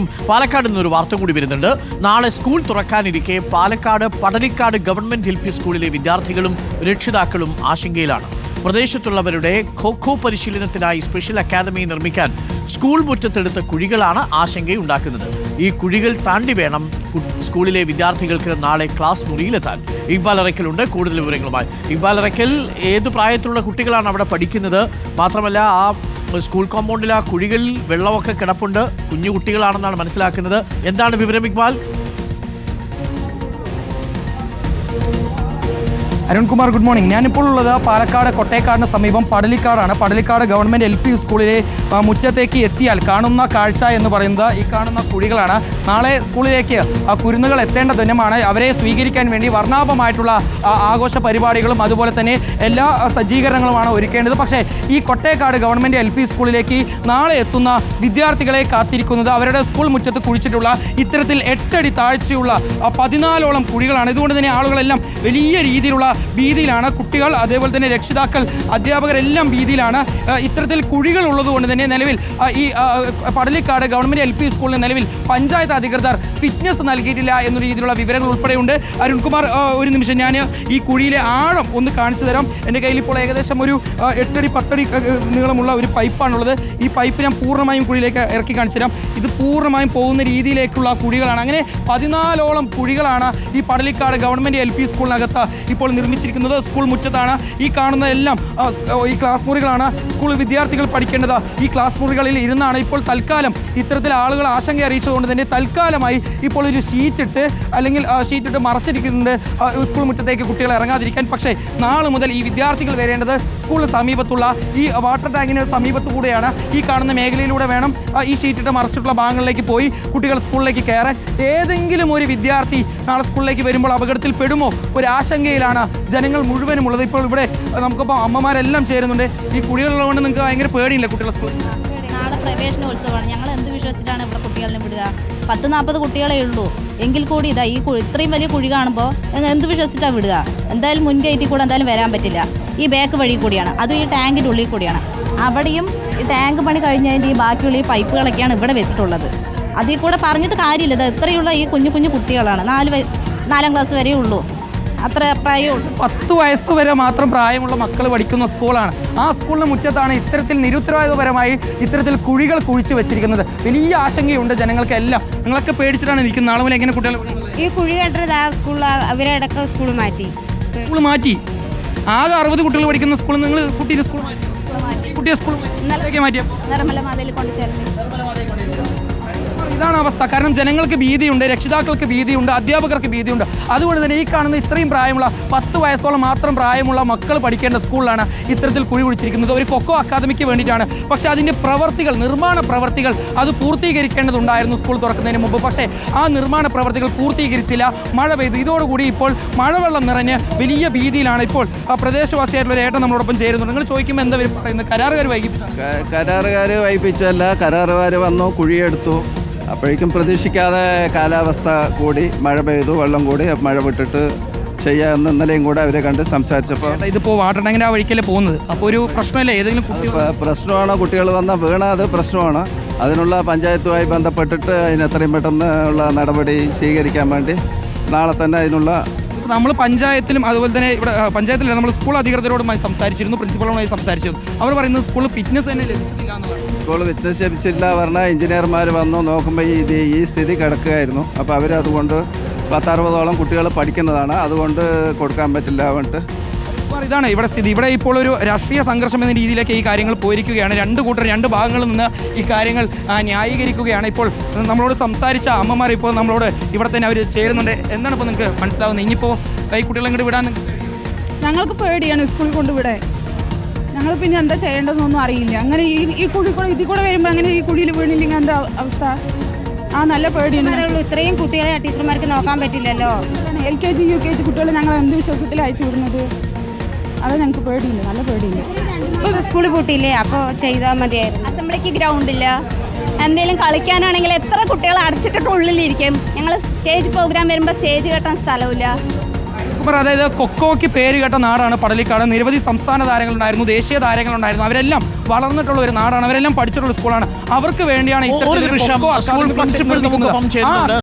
പാലക്കാട് നിന്നൊരു വാർത്ത കൂടി വരുന്നുണ്ട്. നാളെ school തുറക്കാനിരിക്കെ Palakkad Padalikkad government L P സ്കൂളിലെ വിദ്യാർത്ഥികളും രക്ഷിതാക്കളും ആശങ്കയിലാണ്. പ്രദേശത്തുള്ളവരുടെ ഖോഖോ പരിശീലനത്തിനായി സ്പെഷ്യൽ അക്കാദമി നിർമ്മിക്കാൻ സ്കൂൾ മുറ്റത്തെടുത്ത കുഴികളാണ് ആശങ്കയുണ്ടാക്കുന്നത്. ഈ കുഴികൾ താണ്ടി വേണം സ്കൂളിലെ വിദ്യാർത്ഥികൾക്ക് നാളെ ക്ലാസ് മുറിയിലെത്താൻ. ഇക്ബാൽ അറയ്ക്കലുണ്ട് കൂടുതൽ വിവരങ്ങളുമായി. ഇക്ബാൽ അറയ്ക്കൽ ഏത് പ്രായത്തിലുള്ള കുട്ടികളാണ് അവിടെ പഠിക്കുന്നത്? മാത്രമല്ല ആ സ്കൂൾ കോമ്പൗണ്ടിലെ ആ കുഴികളിൽ വെള്ളമൊക്കെ കിടപ്പുണ്ട്. കുഞ്ഞു കുട്ടികളാണെന്നാണ് മനസ്സിലാക്കുന്നത്. എന്താണ് വിവരം ഇക്ബാൽ? അരുൺകുമാർ ഗുഡ് മോർണിംഗ് ഞാനിപ്പോൾ ഉള്ളത് പാലക്കാട് കൊട്ടേക്കാടിന് സമീപം പടലിക്കാടാണ്. പടലിക്കാട് ഗവൺമെന്റ് എൽ പി സ്കൂളിലെ മുറ്റത്തേക്ക് എത്തിയാൽ കാണുന്ന കാഴ്ച എന്ന് പറയുന്നത് ഈ കാണുന്ന കുഴികളാണ്. നാളെ സ്കൂളിലേക്ക് കുരുന്നുകൾ എത്തേണ്ട ദിനമാണ് അവരെ സ്വീകരിക്കാൻ വേണ്ടി വർണാഭമായിട്ടുള്ള ആഘോഷ പരിപാടികളും അതുപോലെ തന്നെ എല്ലാ സജ്ജീകരണങ്ങളുമാണ് ഒരുക്കേണ്ടത്. പക്ഷേ ഈ കൊട്ടേക്കാട് ഗവൺമെന്റ് എൽ പി സ്കൂളിലേക്ക് നാളെ എത്തുന്ന വിദ്യാർത്ഥികളെ കാത്തിരിക്കുന്നത് അവരുടെ സ്കൂൾ മുറ്റത്ത് കുഴിച്ചിട്ടുള്ള ഇത്തരത്തിൽ എട്ടടി താഴ്ചയുള്ള പതിനാലോളം കുഴികളാണ്. ഇതുകൊണ്ട് തന്നെ ആളുകളെല്ലാം വലിയ രീതിയിലുള്ള ഭീതിയിലാണ്. കുട്ടികൾ അതേപോലെ തന്നെ രക്ഷിതാക്കൾ അധ്യാപകരെല്ലാം ഭീതിയിലാണ്. ഇത്തരത്തിൽ കുഴികൾ ഉള്ളതുകൊണ്ട് തന്നെ നിലവിൽ ഈ പടലിക്കാട് ഗവൺമെന്റ് എൽ പി സ്കൂളിന് നിലവിൽ പഞ്ചായത്ത് അധികൃതർ ഫിറ്റ്നസ് നൽകിയിട്ടില്ല എന്ന രീതിയിലുള്ള വിവരങ്ങൾ ഉൾപ്പെടെയുണ്ട്. അരുൺകുമാർ ഒരു നിമിഷം ഞാൻ ഈ കുഴിയിലെ ആഴം ഒന്ന് കാണിച്ചു തരാം. എന്റെ കയ്യിൽ ഇപ്പോൾ ഏകദേശം ഒരു എട്ടടി പത്തടി നീളമുള്ള ഒരു പൈപ്പാണുള്ളത്. ഈ പൈപ്പ് ഞാൻ പൂർണമായും കുഴിയിലേക്ക് ഇറക്കി കാണിച്ചു തരാം. ഇത് പൂർണമായും പോകുന്ന രീതിയിലേക്കുള്ള കുഴികളാണ്. അങ്ങനെ പതിനാലോളം കുഴികളാണ് ഈ പടലിക്കാട് ഗവൺമെന്റ് എൽ പി സ്കൂളിനകത്ത് ഇപ്പോൾ നിർമ്മിച്ചിരിക്കുന്നത് സ്കൂൾ മുറ്റത്താണ്. ഈ കാണുന്ന എല്ലാം ഈ ക്ലാസ് മുറികളാണ് സ്കൂൾ വിദ്യാർത്ഥികൾ പഠിക്കേണ്ടത്. ഈ ക്ലാസ് മുറികളിൽ ഇരുന്നാണ് ഇപ്പോൾ തൽക്കാലം ഇത്തരത്തിൽ ആളുകൾ ആശങ്ക അറിയിച്ചതുകൊണ്ട് തന്നെ തൽക്കാലമായി ഇപ്പോൾ ഒരു ഷീറ്റ് ഇട്ട് അല്ലെങ്കിൽ ഷീറ്റിട്ട് മറച്ചിരിക്കുന്നുണ്ട് സ്കൂൾ മുറ്റത്തേക്ക് കുട്ടികൾ ഇറങ്ങാതിരിക്കാൻ. പക്ഷേ നാളെ മുതൽ ഈ വിദ്യാർത്ഥികൾ വരേണ്ടത് സ്കൂളിന് സമീപത്തുള്ള ഈ വാട്ടർ ടാങ്കിന് സമീപത്ത് കൂടെയാണ്. ഈ കാണുന്ന മേഖലയിലൂടെ വേണം ഈ ഷീറ്റ് ഇട്ട് മറച്ചിട്ടുള്ള ഭാഗങ്ങളിലേക്ക് പോയി കുട്ടികൾ സ്കൂളിലേക്ക് കയറാൻ. ഏതെങ്കിലും ഒരു വിദ്യാർത്ഥി നാളെ സ്കൂളിലേക്ക് വരുമ്പോൾ അപകടത്തിൽ പെടുമോ ഒരു ആശങ്കയിലാണ് ജനങ്ങൾ മുഴുവനും ഉള്ളത്. ഇപ്പോൾ ഇവിടെ നമുക്കിപ്പോൾ അമ്മമാരെല്ലാം ചേരുന്നുണ്ട്. ഈ കുടികളുള്ളതുകൊണ്ട് നിങ്ങൾക്ക് ഭയങ്കര പേടിയില്ല കുട്ടികളെ സ്കൂളിൽ? നാളെ പ്രവേശനോത്സവമാണ്. ഞങ്ങൾ എന്ത് വിശ്വസിച്ചിട്ടാണ് ഇവിടെ കുട്ടികളെ വിടുക? പത്ത് നാൽപ്പത് കുട്ടികളെ ഉള്ളൂ. എങ്കിൽ കൂടി ഇതാ ഈ ഇത്രയും വലിയ കുഴി കാണുമ്പോൾ എന്ത് വിശ്വസിച്ചിട്ടാണ് വിടുക? എന്തായാലും മുൻകയറ്റി കൂടെ എന്തായാലും വരാൻ പറ്റില്ല. ഈ ബാക്ക് വഴി കൂടിയാണ്. അതും ഈ ടാങ്കിന്റെ ഉള്ളിൽ കൂടിയാണ്. അവിടെയും ഈ ടാങ്ക് പണി കഴിഞ്ഞതിന്റെ ഈ ബാക്കിയുള്ള ഈ പൈപ്പുകളൊക്കെയാണ് ഇവിടെ വെച്ചിട്ടുള്ളത്. അതിൽ കൂടെ പറഞ്ഞിട്ട് കാര്യമില്ല. ഇത് എത്രയുള്ള ഈ കുഞ്ഞു കുഞ്ഞു കുട്ടികളാണ്. നാല് നാലാം ക്ലാസ് വരെയേ ഉള്ളൂ. അത്ര പ്രായമുള്ളൂ. പത്ത് വയസ്സ് വരെ മാത്രം പ്രായമുള്ള മക്കൾ പഠിക്കുന്ന സ്കൂളാണ്. ആ സ്കൂളിന് മുറ്റത്താണ് ഇത്തരത്തിൽ നിരുത്തരവാദിതപരമായി ഇത്തരത്തിൽ കുഴികൾ കുഴിച്ചു വെച്ചിരിക്കുന്നത്. വലിയ ആശങ്കയുണ്ട് ജനങ്ങൾക്ക് എല്ലാം നിങ്ങളൊക്കെ പേടിച്ചിട്ടാണ് ഇരിക്കുന്നത് നാളെ മുതൽ എങ്ങനെ കുട്ടികൾ? ഈ കുഴി കണ്ടത് ആ സ്കൂൾ അവരെ അടക്കം സ്കൂൾ മാറ്റി. സ്കൂൾ മാറ്റി? ആകെ അറുപത് കുട്ടികൾ പഠിക്കുന്ന സ്കൂൾ. നിങ്ങൾ കുട്ടീനെ സ്കൂൾ മാറ്റി. കുട്ടിയെ സ്കൂൾ മാറ്റി. മാറ്റിയപ്പോൾ നിർമ്മല മാതയിൽ കൊണ്ട് ചേർന്ന് ഇതാണ് അവസ്ഥ. കാരണം ജനങ്ങൾക്ക് ഭീതിയുണ്ട് രക്ഷിതാക്കൾക്ക് ഭീതിയുണ്ട് അധ്യാപകർക്ക് ഭീതിയുണ്ട്. അതുകൊണ്ട് തന്നെ ഈ കാണുന്ന ഇത്രയും പ്രായമുള്ള പത്ത് വയസ്സോളം മാത്രം പ്രായമുള്ള മക്കൾ പഠിക്കേണ്ട സ്കൂളിലാണ് ഇത്തരത്തിൽ കുഴി കുഴിച്ചിരിക്കുന്നത്. ഒരു കൊക്കോ അക്കാദമിക്ക് വേണ്ടിയിട്ടാണ്. പക്ഷേ അതിന്റെ പ്രവർത്തികൾ നിർമ്മാണ പ്രവർത്തികൾ അത് പൂർത്തീകരിക്കേണ്ടതുണ്ടായിരുന്നു സ്കൂൾ തുറക്കുന്നതിന് മുമ്പ്. പക്ഷേ ആ നിർമ്മാണ പ്രവർത്തികൾ പൂർത്തീകരിച്ചില്ല. മഴ പെയ്തു. ഇതോടുകൂടി ഇപ്പോൾ മഴവെള്ളം നിറഞ്ഞ് വലിയ ഭീതിയിലാണ് ഇപ്പോൾ പ്രദേശവാസിയായിട്ടുള്ള ഒരു ഏട്ടൻ നമ്മളോടൊപ്പം ചേരുന്നുണ്ട്. നിങ്ങൾ ചോദിക്കുമ്പോൾ എന്താ പറയുന്നത്? കരാറുകാർ വൈകിപ്പിച്ചു കരാറുകാർ വൈപ്പിച്ചല്ല കരാറുകാർ വന്നു കുഴിയെടുത്തു. അപ്പോഴേക്കും പ്രതീക്ഷിക്കാതെ കാലാവസ്ഥ കൂടി മഴ പെയ്തു വെള്ളം കൂടി മഴ വിട്ടിട്ട് ചെയ്യാമെന്ന് ഇന്നലെയും കൂടെ അവരെ കണ്ട് സംസാരിച്ചപ്പോൾ ഇതിപ്പോൾ വാട്ടർ ടാങ്കിന്റെ ആ വഴിക്കല്ലേ പോകുന്നത്? അപ്പോൾ ഒരു പ്രശ്നമല്ലേ? ഏതെങ്കിലും പ്രശ്നമാണ്? കുട്ടികൾ വന്ന വീണ അത് പ്രശ്നമാണ്. അതിനുള്ള പഞ്ചായത്തുമായി ബന്ധപ്പെട്ടിട്ട് അതിന് എത്രയും പെട്ടെന്ന് ഉള്ള നടപടി സ്വീകരിക്കാൻ വേണ്ടി നാളെ തന്നെ അതിനുള്ള നമ്മൾ പഞ്ചായത്തിലും അതുപോലെ തന്നെ ഇവിടെ പഞ്ചായത്തിലല്ല പഞ്ചായത്തിലും നമ്മൾ സ്കൂൾ അധികൃതരോടുമായി സംസാരിച്ചിരുന്നു പ്രിൻസിപ്പളുമായി സംസാരിച്ചിരുന്നു. അവർ പറയുന്നത് സ്കൂളിൽ ഫിറ്റ്നസ് തന്നെ ലഭിച്ചിട്ടില്ല എന്നുള്ളതാണ്. സ്കൂൾ വിശ്വസിച്ചില്ല പറഞ്ഞാൽ എഞ്ചിനീയർമാർ വന്നു നോക്കുമ്പോൾ ഈ ഇത് ഈ സ്ഥിതി കിടക്കുകയായിരുന്നു. അപ്പോൾ അവരതുകൊണ്ട് പത്തറുപതോളം കുട്ടികൾ പഠിക്കുന്നതാണ്. അതുകൊണ്ട് കൊടുക്കാൻ പറ്റില്ല പറഞ്ഞിട്ട്. അപ്പോൾ ഇതാണ് ഇവിടെ സ്ഥിതി. ഇവിടെ ഇപ്പോൾ ഒരു രാഷ്ട്രീയ സംഘർഷം എന്ന രീതിയിലേക്ക് ഈ കാര്യങ്ങൾ പോയിരിക്കുകയാണ്. രണ്ട് കൂട്ടർ രണ്ട് ഭാഗങ്ങളിൽ നിന്ന് ഈ കാര്യങ്ങൾ ന്യായീകരിക്കുകയാണ്. ഇപ്പോൾ നമ്മളോട് സംസാരിച്ച അമ്മമാർ ഇപ്പോൾ നമ്മളോട് ഇവിടെ തന്നെ അവർ ചേരുന്നുണ്ട്. എന്താണ് ഇപ്പോൾ നിങ്ങൾക്ക് മനസ്സിലാവുന്നത്? ഇനിയിപ്പോൾ ഈ കുട്ടികളെ ഇങ്ങോട്ട് വിടാൻ നിങ്ങൾക്ക് ഞങ്ങൾക്ക് പേടിയാണ് സ്കൂളിൽ കൊണ്ടുവിടാൻ ഞങ്ങൾ പിന്നെ എന്താ ചെയ്യേണ്ടതെന്നൊന്നും അറിയില്ല. അങ്ങനെ ഈ ഈ കുഴി കൂടെ ഇതിൽ കൂടെ വരുമ്പോൾ അങ്ങനെ ഈ കുഴിയിൽ വീണില്ലെങ്കിൽ എന്താ അവസ്ഥ? ആ നല്ല പേടിയുണ്ട് ഇത്രയും കുട്ടികളെ ടീച്ചർമാർക്ക് നോക്കാൻ പറ്റില്ലല്ലോ? L K G U K G കുട്ടികളെ ഞങ്ങൾ എന്ത് വിശ്വാസത്തിൽ അയച്ചു വിടുന്നത്? അത് ഞങ്ങൾക്ക് പേടിയുണ്ട് നല്ല പേടിയുണ്ട്. ഇപ്പോൾ സ്കൂളിൽ പൂട്ടിയില്ലേ? അപ്പോൾ ചെയ്താൽ മതിയായിരുന്നു. അസംബ്ലിക്ക് ഗ്രൗണ്ട് ഇല്ല. എന്തെങ്കിലും കളിക്കാനാണെങ്കിൽ എത്ര കുട്ടികൾ അടച്ചിട്ടിട്ട് ഉള്ളിലിരിക്കും? ഞങ്ങൾ സ്റ്റേജ് പ്രോഗ്രാം വരുമ്പോൾ സ്റ്റേജ് കെട്ടാൻ സ്ഥലമില്ല കുമാർ അതായത് കൊക്കോയ്ക്ക് പേര് കേട്ട നാടാണ് പടലിക്കാട്. നിരവധി സംസ്ഥാന താരങ്ങളുണ്ടായിരുന്നു ദേശീയ താരങ്ങളുണ്ടായിരുന്നു. അവരെല്ലാം വളർന്നിട്ടുള്ള ഒരു നാടാണ്. അവരെല്ലാം പഠിച്ചിട്ടുള്ള സ്കൂളാണ്. അവർക്ക് വേണ്ടിയാണ് ഒരു